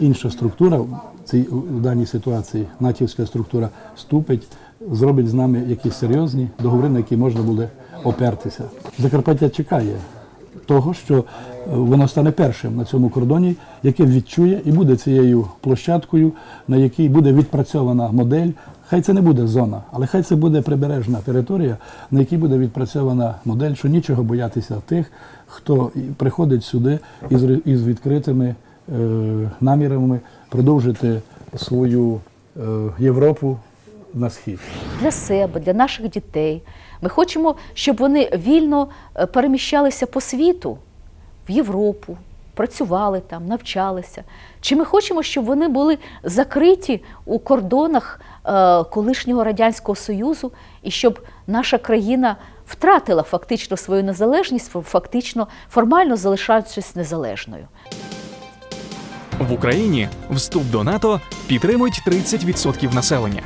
Інша структура цій в даній ситуації, натівська структура, вступить, зробить з нами якісь серйозні договори, на які можна буде опертися. Закарпаття чекає того, що е, воно стане першим на цьому кордоні, яке відчує і буде цією площадкою, на якій буде відпрацьована модель. Хай це не буде зона, але хай це буде прибережна територія, на якій буде відпрацьована модель, що нічого боятися тих, хто приходить сюди із, відкритими намірами продовжити свою е, Європу на схід. для себе, для наших дітей. Ми хочемо, щоб вони вільно е, переміщалися по світу, в Європу, працювали там, навчалися. Чи ми хочемо, щоб вони були закриті у кордонах е, колишнього Радянського Союзу, і щоб наша країна втратила фактично свою незалежність, фактично формально залишаючись незалежною. В Україні вступ до НАТО підтримують 30% населення.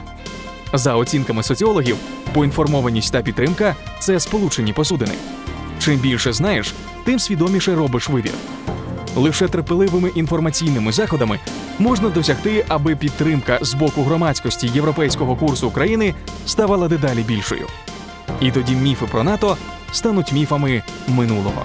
За оцінками соціологів, поінформованість та підтримка це сполучені посудини. Чим більше знаєш, тим свідоміше робиш вибір. Лише терпеливими інформаційними заходами можна досягти, аби підтримка з боку громадськості європейського курсу України ставала дедалі більшою. І тоді міфи про НАТО стануть міфами минулого.